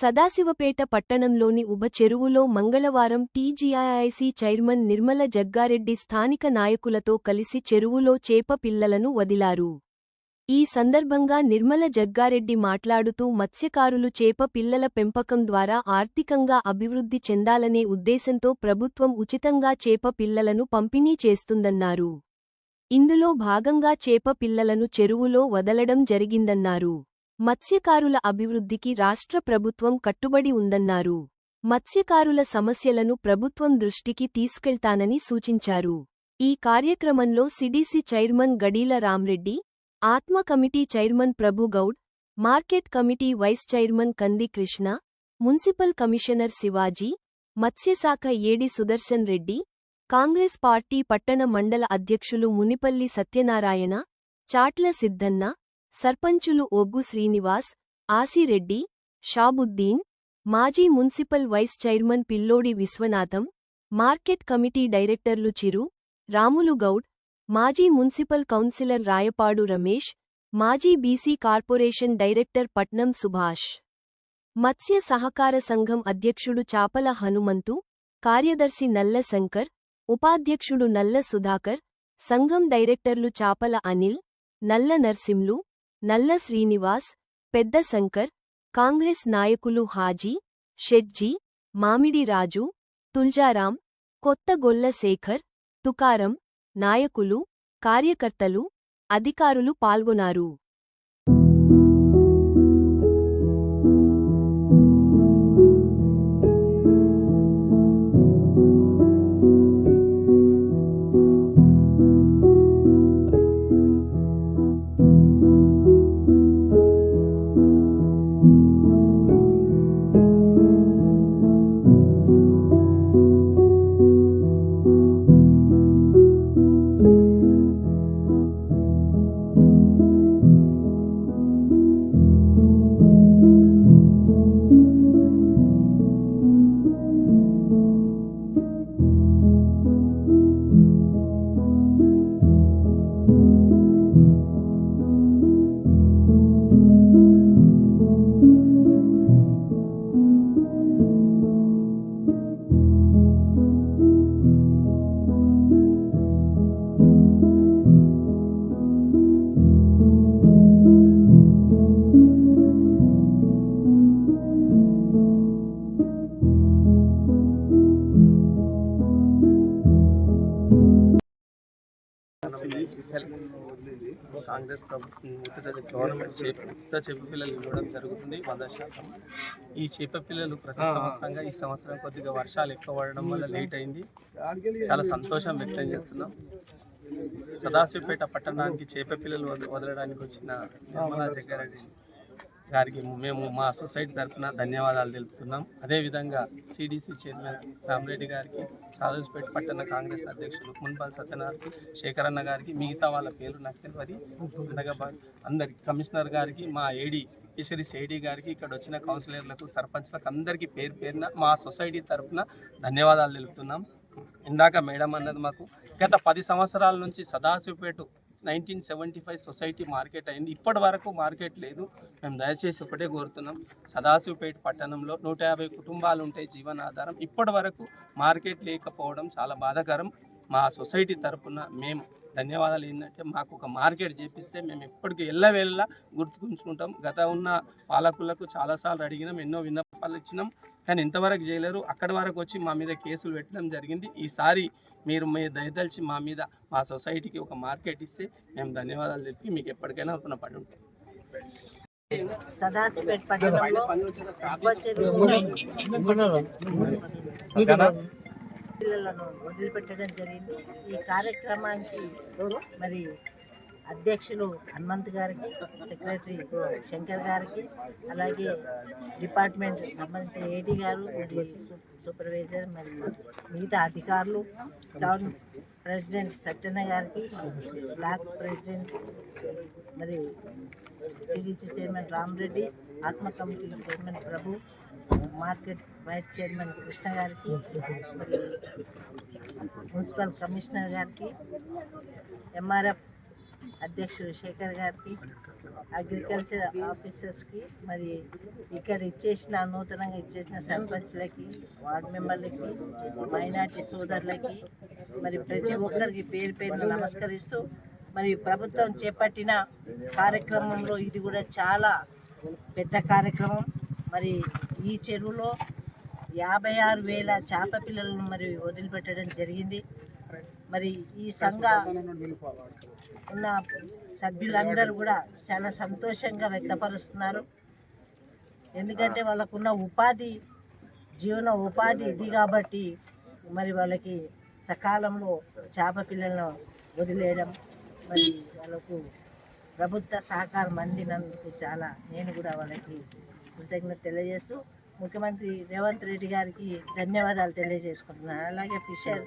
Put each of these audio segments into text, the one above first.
సదాశివపేట పట్టణంలోని ఉభ చెరువులో మంగళవారం టీజీఐఐసీ చైర్మన్ నిర్మల జగ్గారెడ్డి స్థానిక నాయకులతో కలిసి చెరువులో చేప పిల్లలను వదిలారు. ఈ సందర్భంగా నిర్మల జగ్గారెడ్డి మాట్లాడుతూ మత్స్యకారులు చేప పిల్లల పెంపకం ద్వారా ఆర్థికంగా అభివృద్ధి చెందాలనే ఉద్దేశంతో ప్రభుత్వం ఉచితంగా చేప పిల్లలను పంపిణీ చేస్తుందన్నారు. ఇందులో భాగంగా చేప పిల్లలను చెరువులో వదలడం జరిగిందన్నారు. మత్స్యకారుల అభివృద్ధికి రాష్ట్ర ప్రభుత్వం కట్టుబడి ఉందన్నారు. మత్స్యకారుల సమస్యలను ప్రభుత్వం దృష్టికి తీసుకెళ్తానని సూచించారు. ఈ కార్యక్రమంలో సిడిసి చైర్మన్ గడీల రామ్రెడ్డి ఆత్మ committee chairman Prabhu Goud market committee vice chairman Kandi Krishna municipal commissioner Shivaji మత్స్యశాఖ ఏడి సుదర్శన్ రెడ్డి కాంగ్రెస్ పార్టీ పట్టణ మండల అధ్యక్షులు మునిపల్లి సత్యనారాయణ చాట్ల సిద్ధన్న సర్పంచులు ఒగ్గు శ్రీనివాస్ ఆసిరెడ్డి షాబుద్దీన్ మాజీ మున్సిపల్ వైస్ చైర్మన్ పిల్లోడి విశ్వనాథం మార్కెట్ కమిటీ డైరెక్టర్లు చిరు రాములు గౌడ్ మాజీ మున్సిపల్ కౌన్సిలర్ రాయపాడు రమేష్ మాజీ బీసీ కార్పొరేషన్ డైరెక్టర్ పట్నం సుభాష్. మత్స్య సహకార సంఘం అధ్యక్షుడు చాపల హనుమంతు కార్యదర్శి నల్ల శంకర్ ఉపాధ్యక్షుడు నల్ల సుధాకర్ సంఘం డైరెక్టర్లు చాపల అనిల్ నల్ల నర్సింలు నల్ల శ్రీనివాస్ పెద్ద శంకర్ కాంగ్రెస్ నాయకులు హాజీ షెడ్జీ మామిడి రాజు తుల్జారాం కొత్తగొల్ల శేఖర్ తుకారం నాయకులు కార్యకర్తలు అధికారులు పాల్గొన్నారు. కాంగ్రెస్ ప్రభుత్వం గవర్నమెంట్ చేప చేప పిల్లలు ఇవ్వడం జరుగుతుంది వంద శాతం. ఈ చేప పిల్లలు ప్రతి సంవత్సరంగా ఈ సంవత్సరం కొద్దిగా వర్షాలు ఎక్కువ పడడం వల్ల లేట్ అయింది. చాలా సంతోషం వ్యక్తం చేస్తున్నాం. సదాశివపేట పట్టణానికి చేప పిల్లలు వద- వదలడానికి వచ్చిన నిర్మలా జగ్గారెడ్డి. గారికి మేము మా సొసైటీ తరఫున ధన్యవాదాలు తెలుపుతున్నాం. అదేవిధంగా సిడిసి చైర్మన్ రామరెడ్డి గారికి సాదోజ్పేట పట్టణ కాంగ్రెస్ అధ్యక్షులు మున్పాల్ సత్యనారాయణ శేఖరన్న గారికి మిగతా వాళ్ళ పేర్లు నాకు తెలియదు. ఉండగా అందరి కమిషనర్ గారికి మా ఏడీ ఫిషరీస్ ఏడీ గారికి ఇక్కడ వచ్చిన కౌన్సిలర్లకు సర్పంచ్లకు అందరికీ పేరు పేరున మా సొసైటీ తరఫున ధన్యవాదాలు తెలుపుతున్నాం. ఇందాక మేడం అన్నది మాకు గత పది సంవత్సరాల నుంచి Sadasivpet nineteen seventy five society market అయింది. ఇప్పటి వరకు మార్కెట్ లేదు. మేము దయచేసి ఒకటే కోరుతున్నాం. సదాశివపేట పట్టణంలో నూట యాభై కుటుంబాలు ఉంటాయి జీవనాధారం. ఇప్పటి వరకు మార్కెట్ లేకపోవడం చాలా బాధాకరం. మా సొసైటీ తరపున మేము ధన్యవాదాలు ఏంటంటే మాకు ఒక మార్కెట్ చేపిస్తే మేము ఎప్పటికీ ఎల్లవేళలా గుర్తుకుంచుకుంటాం. గత ఉన్న పాలకులకు చాలాసార్లు అడిగినాం ఎన్నో విన్నపాలు ఇచ్చినాం కానీ ఇంతవరకు చేయలేరు. అక్కడి వరకు వచ్చి మా మీద కేసులు పెట్టడం జరిగింది. ఈసారి మీరు మీ దయదలిచి మా మీద మా సొసైటీకి ఒక మార్కెట్ ఇస్తే మేము ధన్యవాదాలు చెప్పి మీకు ఎప్పటికైనా రుణపడి ఉంటాం. సదాశివపేట పట్టణంలో పిల్లలను వదిలిపెట్టడం జరిగింది. ఈ కార్యక్రమానికి మరి అధ్యక్షులు హనుమంత్ గారికి సెక్రటరీ శంకర్ గారికి అలాగే డిపార్ట్మెంట్ సంబంధించిన ఏడీ గారు సూ- సూపర్వైజర్ మరి మిగతా అధికారులు టౌన్ ప్రెసిడెంట్ సత్యన్న గారికి బ్లాక్ ప్రెసిడెంట్ మరి సిడిసి చైర్మన్ రామరెడ్డి ఆత్మ committee chairman Prabhu market vice chairman Krishna గారికి మరి మున్సిపల్ కమిషనర్ గారికి ఎంఆర్ఎఫ్ అధ్యక్షుడు శేఖర్ గారికి అగ్రికల్చర్ ఆఫీసర్స్కి మరి ఇక్కడ ఇచ్చేసిన నూతనంగా ఇచ్చేసిన సర్పంచ్లకి వార్డ్ మెంబర్లకి మైనార్టీ సోదరులకి మరి ప్రతి ఒక్కరికి పేరు పేరున నమస్కరిస్తూ మరి ప్రభుత్వం చేపట్టిన కార్యక్రమంలో ఇది కూడా చాలా పెద్ద కార్యక్రమం. మరి ఈ చెరువులో యాభై ఆరు వేల చేప పిల్లలను మరి వదిలిపెట్టడం జరిగింది. మరి ఈ సంఘ ఉన్న సభ్యులందరూ కూడా చాలా సంతోషంగా వ్యక్తపరుస్తున్నారు. ఎందుకంటే వాళ్ళకున్న ఉపాధి జీవన ఉపాధి ఇది కాబట్టి మరి వాళ్ళకి సకాలంలో చేప పిల్లలను వదిలేయడం మరి వాళ్ళకు ప్రభుత్వ సహకారం అందినందుకు చాలా నేను కూడా వాళ్ళకి కృతజ్ఞత తెలియజేస్తూ ముఖ్యమంత్రి రేవంత్ రెడ్డి గారికి ధన్యవాదాలు తెలియజేసుకుంటున్నాను అలాగే ఫిషర్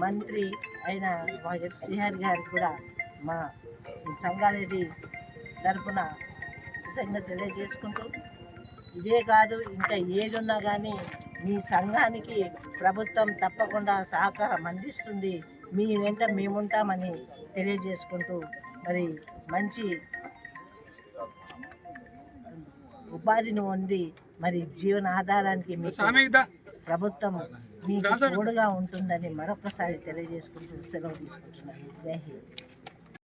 మంత్రి అయిన వాగర్ శ్రీహరి గారికి కూడా మా సంగారెడ్డి తరఫున కృతజ్ఞత తెలియజేసుకుంటూ ఇదే కాదు ఇంకా ఏది ఉన్నా కానీ మీ సంఘానికి ప్రభుత్వం తప్పకుండా సహకారం అందిస్తుంది. మీ వెంట మేముంటామని తెలియజేసుకుంటూ మరి మంచి ఉపాధిని పొంది మరి జీవన ఆధారానికి ప్రభుత్వం మీకు తోడుగా ఉంటుందని మరొకసారి తెలియజేసుకుంటూ సెలవు తీసుకుంటున్నాను. జై హింద్.